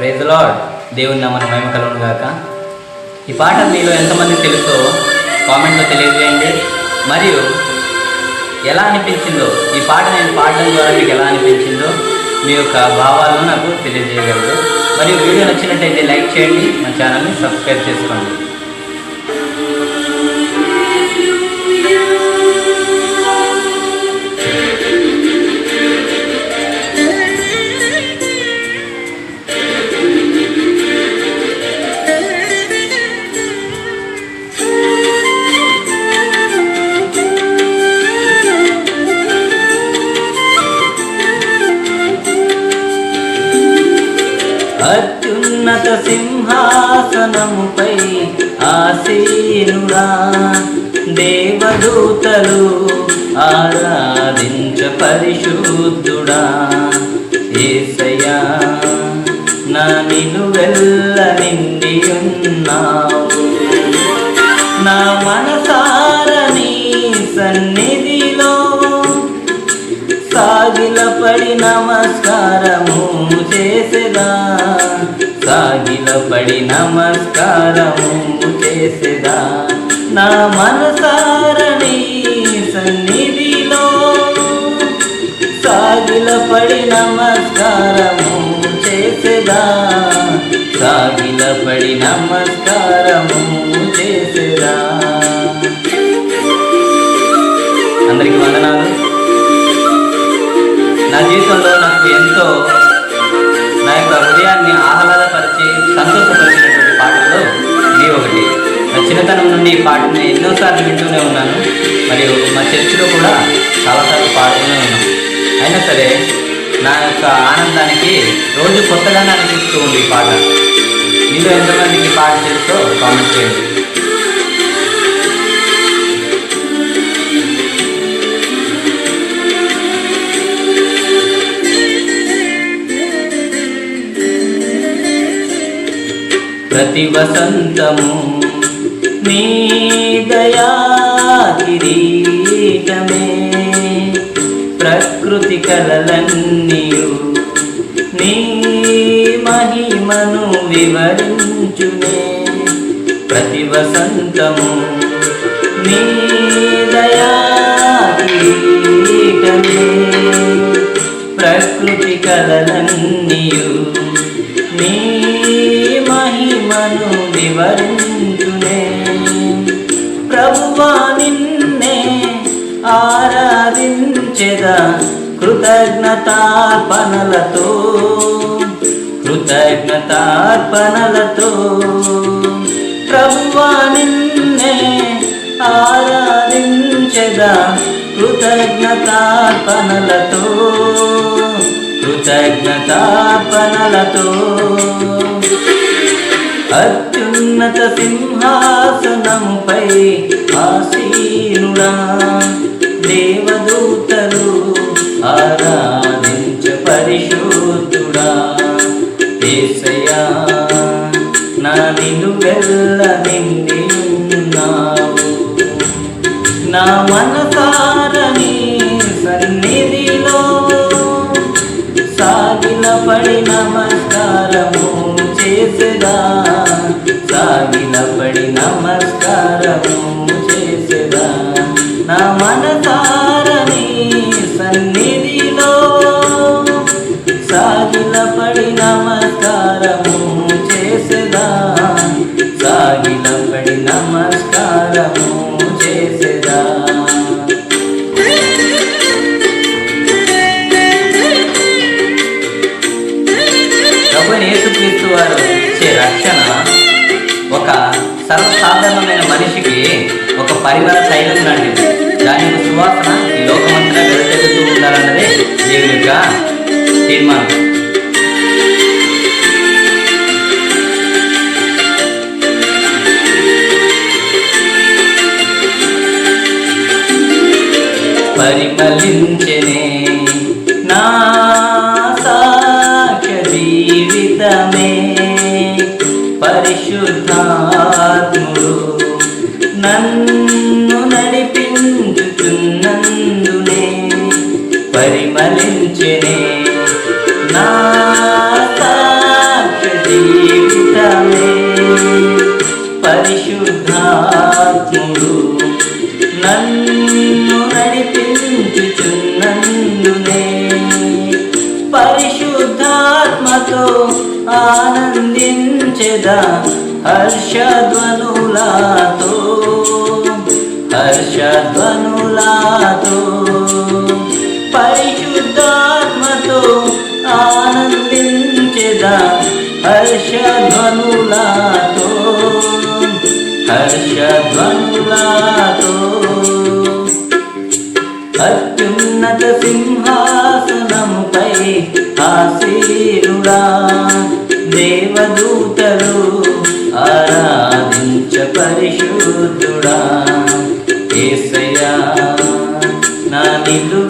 Praise దేవుని నామని మహిమ కలుగును గాక. ఈ పాట మీలో ఎంతమంది తెలుసో కామెంట్లో తెలియజేయండి. మరియు ఎలా అనిపించిందో ఈ పాట నేను పాడడం ద్వారా మీకు ఎలా అనిపించిందో మీ యొక్క భావాలను నాకు తెలియజేయగలరు. మరియు వీడియో నచ్చినట్టయితే లైక్ చేయండి. మా ఛానల్ని సబ్స్క్రైబ్ చేసుకోండి. సింహాసనముపై ఆసీనుడా దేవదూతలు ఆరాధించ పరిశుద్ధుడా. ఏసయా నా నిలువెల్ల నిండి ఉన్నావు నా మనసారని సన్నిధిలో సాగిలపడి నమస్కారము చేసేదా. సాగిలపడి నమస్కారము చేసేదా? నా మనసారణి సన్నిధిలో సాగిలపడి నమస్కారము చేసేదా? సాగిలపడి నమస్కారము చేసేదా? అందరికీ వందనాలు. నా జీవితంలో నాకు ఎంతో చిన్నతనం నుండి పాటని ఎన్నోసార్లు వింటూనే ఉన్నాను. మరియు మా చర్చిలో కూడా చాలాసార్లు పాడుతూనే ఉన్నాను అయినా సరే నా యొక్క ఆనందానికి రోజు కొత్తగానే అనిపిస్తూ ఉంది ఈ పాట. మీలో ఎంతమందికి పాట చేస్తూ కామెంట్ చేయండి. ప్రతి వసంతము నీ దయా కిరీటమే. ప్రకృతి కలలన్నీయు నీ మహిమను వివరించునే ప్రతి వసంతము నీ దయా కిరీటమే. ప్రకృతి కలలన్నీయు నీ మహిమను వివరించు నిన్నే. ప్రభువా నిన్నే ఆరాధించెదా కృతజ్ఞతార్పణలతో. కృతజ్ఞతార్పణలతో. ప్రభువా నిన్నే ఆరాధించెదా కృతజ్ఞతార్పణలతో. కృతజ్ఞతార్పణలతో. ఉన్నత సింహాసనముపై ఆసీనుడా. దేవదూతలు ఆరాధించ పరిశోధుడా ఏసయ్యా నా నిలువెల్ల నిండి ఉన్నావు నా మనసారని సన్నిధిలో సాగిన పడి నమస్కారము నమస్కారము. పరిమళ తైలం లాంటిది. దాని యొక్క సువాసన ఈ లోకమంతా వెదజల్లుతూ ఉండాలన్నదే దేవుని యొక్క తీర్మానం. పరిమళించనే నా సాఖ్య జీవితమే పరిశుద్ధ పరిశుద్ధాత్ముడు నన్ను నడిపించుచున్నందునే పరిశుద్ధాత్మతో ఆనందించెదా హర్షధ్వనులాతో హర్షధ్వనులాతో. పరిశుద్ధాత్మతో ఆనందించెదా హర్షధ్వనులాతో. హర్షధ్వనులాతో అత్యున్నత సింహాసనముపై ఆశీరుడా దేవదూతలు ఆరాధించ పరిశుద్ధుడా ఏసయ్యా నా నిలువెల్ల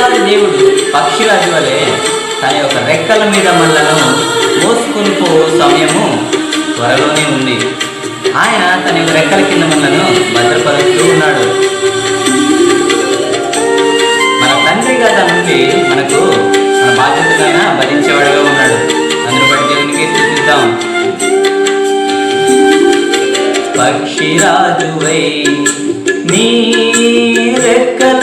పిల్లవాడి దేవుడు పక్షిరాజు వలె తన యొక్క రెక్కల మీద మనలను మోసుకొని పో సమయము త్వరలోనే ఉంది. ఆయన తన యొక్క రెక్కల కింద మనలను భద్రపరుస్తూ ఉన్నాడు. మన తండ్రి గత నుండి మనకు మన బాధ్యతగా భరించేవాడుగా ఉన్నాడు. అందరూ బట్టి దేవునికి స్థుతిద్దాం. పక్షిరాజువై నీ రెక్కల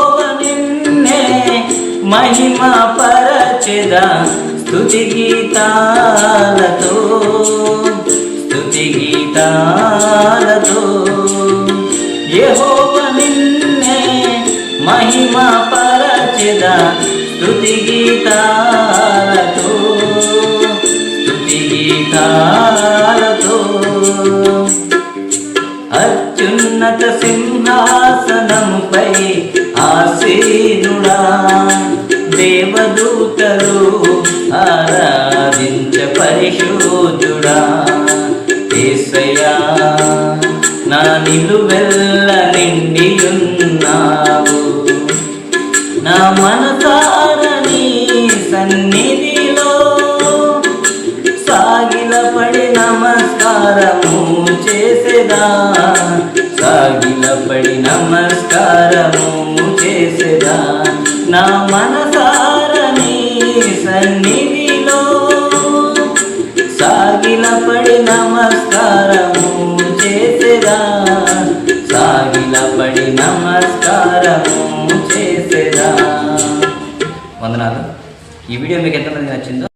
మహిమ పరచెదా. స్తుతి గీతాలతో స్తుతి గీతాలతో. యహోవ నిన్నే మహిమ పరచెదా. స్తుతి గీతాలతో స్తుతి గీతాలతో. అత్యున్నత సింహాసనముపై ఆసీనుడా. దేవదూతలు ఆరాధించ పరిశోధుడా ఏసయ్యా నా నిలువెల్ల నిండి ఉన్నావు నా మనసారని సన్నిధిలో సాగిలపడి నమస్కారము చేసేదా. సాగిలపడి నమస్కారము చేసేదా. నా మనసారని సన్నిధిలో సాగిలపడి నమస్కారము చేసేదా? సాగిలపడి నమస్కారము చేసేదా? వందనాలు. ఈ వీడియో మీకు ఎంతమంది నచ్చిందో